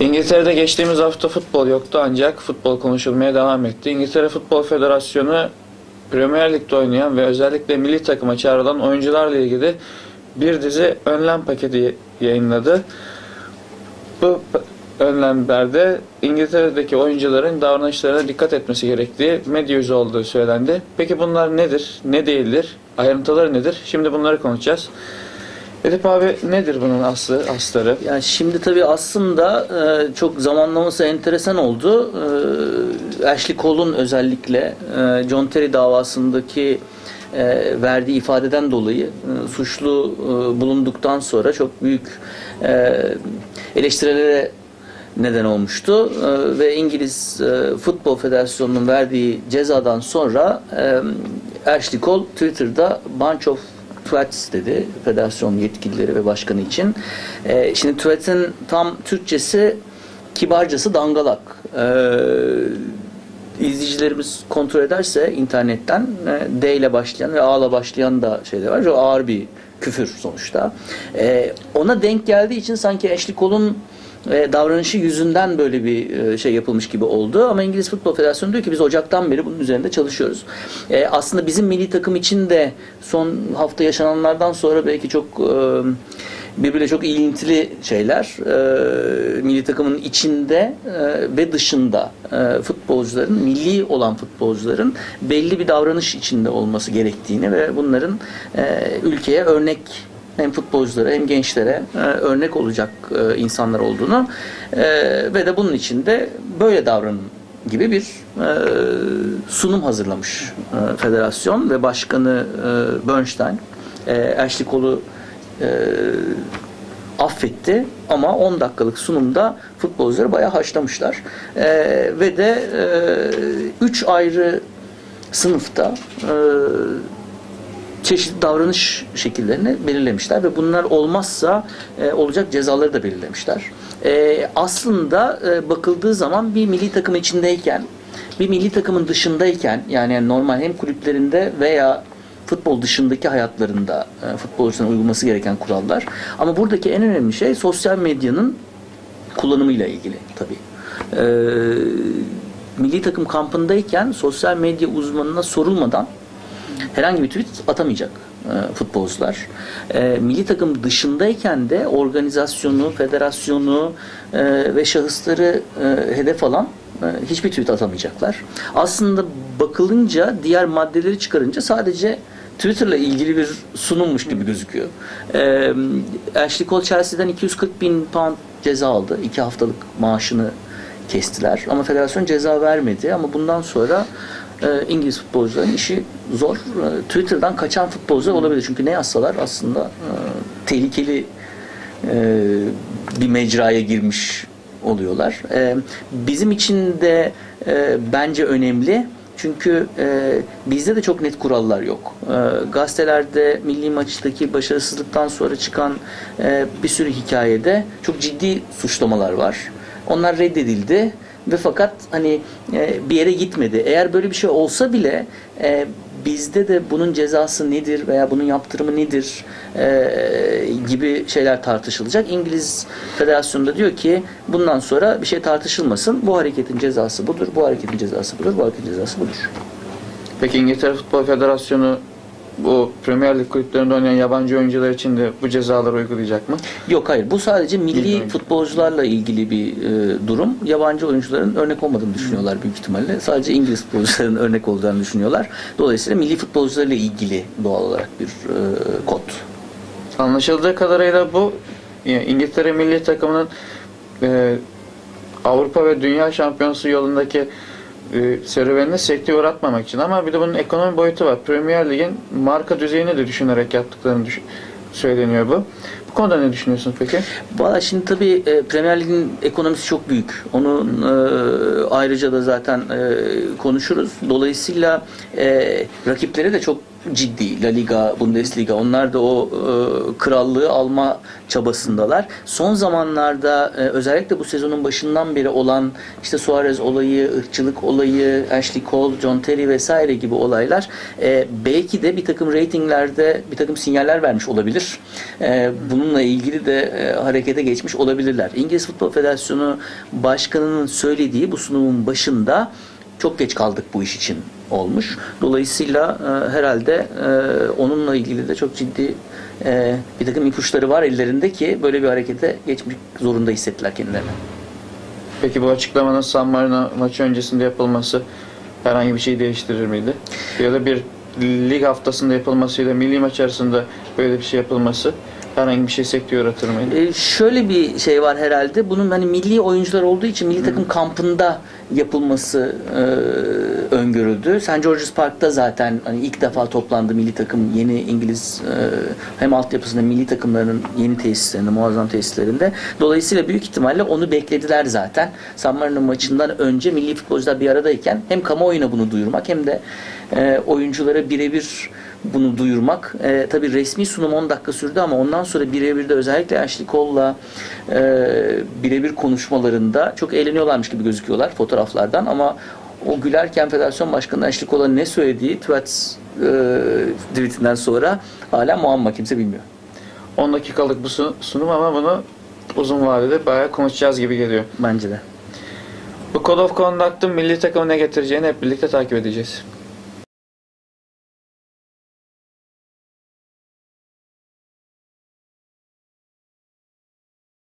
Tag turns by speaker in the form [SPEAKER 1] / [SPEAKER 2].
[SPEAKER 1] İngiltere'de geçtiğimiz hafta futbol yoktu ancak futbol konuşulmaya devam etti. İngiltere Futbol Federasyonu Premier Lig'de oynayan ve özellikle milli takıma çağrılan oyuncularla ilgili bir dizi önlem paketi yayınladı. Bu önlemlerde İngiltere'deki oyuncuların davranışlarına dikkat etmesi gerektiği medya yüzü olduğu söylendi. Peki bunlar nedir, ne değildir, ayrıntıları nedir? Şimdi bunları konuşacağız. Edip abi nedir bunun aslı, asları?
[SPEAKER 2] Yani şimdi tabii aslında e, çok zamanlaması enteresan oldu. E, Ashley Cole'un özellikle e, John Terry davasındaki e, verdiği ifadeden dolayı e, suçlu e, bulunduktan sonra çok büyük e, eleştirilere neden olmuştu E, ve İngiliz e, Futbol Federasyonu'nun verdiği cezadan sonra e, Ashley Cole Twitter'da bunch of twats dedi federasyon yetkilileri ve başkanı için. E, şimdi twat'in tam Türkçesi kibarcası dangalak. E, izleyicilerimiz kontrol ederse internetten D ile başlayan ve A ile başlayan da şeyler var. O ağır bir küfür sonuçta. Ona denk geldiği için sanki Ashley Cole'un e, davranışı yüzünden böyle bir e, şey yapılmış gibi oldu. Ama İngiliz Futbol Federasyonu diyor ki biz Ocak'tan beri bunun üzerinde çalışıyoruz. E, aslında bizim milli takım için de son hafta yaşananlardan sonra belki çok e, birbirine çok ilintili şeyler. E, milli takımın içinde e, ve dışında e, futbolcuların, milli olan futbolcuların belli bir davranış içinde olması gerektiğini ve bunların e, ülkeye örnek hem futbolculara hem gençlere e, örnek olacak e, insanlar olduğunu e, ve de bunun içinde böyle davranın gibi bir sunum hazırlamış federasyon ve başkanı e, Bernstein e, affetti ama 10 dakikalık sunumda futbolcuları bayağı haşlamışlar. Ve de 3 ayrı sınıfta çeşitli davranış şekillerini belirlemişler ve bunlar olmazsa e, olacak cezaları da belirlemişler. E, aslında e, bakıldığı zaman bir milli takım içindeyken, bir milli takımın dışındayken yani normal hem kulüplerinde veya futbol dışındaki hayatlarında e, futbolcuların uyguması gereken kurallar. Ama buradaki en önemli şey sosyal medyanın kullanımıyla ilgili tabii. Milli takım kampındayken sosyal medya uzmanına sorulmadan herhangi bir tweet atamayacak e, futbolcular. E, milli takım dışındayken de organizasyonu, federasyonu e, ve şahısları e, hedef alan e, hiçbir tweet atamayacaklar. Aslında bakılınca diğer maddeleri çıkarınca sadece Twitter'la ilgili bir sunummuş gibi gözüküyor. E, Ashley Cole Chelsea'den 240 bin pound ceza aldı. iki haftalık maaşını kestiler. Ama federasyon ceza vermedi. Ama bundan sonra e, İngiliz futbolcuların işi zor. E, Twitter'dan kaçan futbolcular olabilir. Çünkü ne yazsalar aslında e, tehlikeli bir mecraya girmiş oluyorlar. Bizim için de bence önemli. Çünkü bizde de çok net kurallar yok. Gazetelerde milli maçtaki başarısızlıktan sonra çıkan bir sürü hikayede çok ciddi suçlamalar var. Onlar reddedildi ve fakat hani e, bir yere gitmedi. Eğer böyle bir şey olsa bile e, bizde de bunun cezası nedir veya bunun yaptırımı nedir e, gibi şeyler tartışılacak. İngiliz Federasyonu da diyor ki bundan sonra bir şey tartışılmasın. Bu hareketin cezası budur, bu hareketin cezası budur, bu hareketin cezası budur.
[SPEAKER 1] Peki İngiltere Futbol Federasyonu bu Premier Lig kulüplerinde oynayan yabancı oyuncular için de bu cezaları uygulayacak mı?
[SPEAKER 2] Yok hayır. Bu sadece milli
[SPEAKER 1] Milli
[SPEAKER 2] futbolcularla ilgili bir e, durum. Yabancı oyuncuların örnek olmadığını düşünüyorlar büyük ihtimalle. Sadece İngiliz futbolcuların örnek olacağını düşünüyorlar. Dolayısıyla milli futbolcularla ilgili doğal olarak bir e, kod.
[SPEAKER 1] Anlaşıldığı kadarıyla bu yani İngiltere milli takımının e, Avrupa ve Dünya Şampiyonası yolundaki e, serüvenine uğratmamak için ama bir de bunun ekonomi boyutu var. Premier Lig'in marka düzeyini de düşünerek yaptıklarını düşün, söyleniyor bu. Bu konuda ne düşünüyorsun peki?
[SPEAKER 2] Valla şimdi tabii e, Premier Lig'in ekonomisi çok büyük. Onu e, ayrıca da zaten e, konuşuruz. Dolayısıyla e, rakipleri de çok ciddi. La Liga, Bundesliga onlar da o e, krallığı alma çabasındalar. Son zamanlarda e, özellikle bu sezonun başından beri olan işte Suarez olayı, ırkçılık olayı, Ashley Cole, John Terry vesaire gibi olaylar e, belki de bir takım reytinglerde bir takım sinyaller vermiş olabilir. E, bununla ilgili de e, harekete geçmiş olabilirler. İngiliz Futbol Federasyonu Başkanı'nın söylediği bu sunumun başında çok geç kaldık bu iş için olmuş. Dolayısıyla e, herhalde e, onunla ilgili de çok ciddi e, bir takım ipuçları var ellerinde ki böyle bir harekete geçmek zorunda hissettiler kendilerini.
[SPEAKER 1] Peki bu açıklamanın San Marino maçı öncesinde yapılması herhangi bir şey değiştirir miydi? Ya da bir lig haftasında yapılmasıyla milli maç arasında böyle bir şey yapılması herhangi bir şey sekteye mıydı?
[SPEAKER 2] E, şöyle bir şey var herhalde. Bunun hani milli oyuncular olduğu için milli takım kampında yapılması e, öngörüldü. St. George's Park'ta zaten hani ilk defa toplandı milli takım yeni İngiliz e, hem altyapısında milli takımlarının yeni tesislerinde, muazzam tesislerinde. Dolayısıyla büyük ihtimalle onu beklediler zaten. San Marino maçından önce milli futbolcular bir aradayken hem kamuoyuna bunu duyurmak hem de e, oyunculara birebir bunu duyurmak. E, tabii resmi sunum 10 dakika sürdü ama ondan sonra birebir de özellikle Ashley Cole'la e, birebir konuşmalarında çok eğleniyorlarmış gibi gözüküyorlar fotoğraflardan ama o gülerken Federasyon Başkanı Ashley Cole'a ne söylediği Tweets e, tweetinden sonra hala muamma kimse bilmiyor.
[SPEAKER 1] 10 dakikalık bu sun- sunum ama bunu uzun vadede bayağı konuşacağız gibi geliyor.
[SPEAKER 2] Bence de.
[SPEAKER 1] Bu Code of Conduct'ın milli takımı ne getireceğini hep birlikte takip edeceğiz.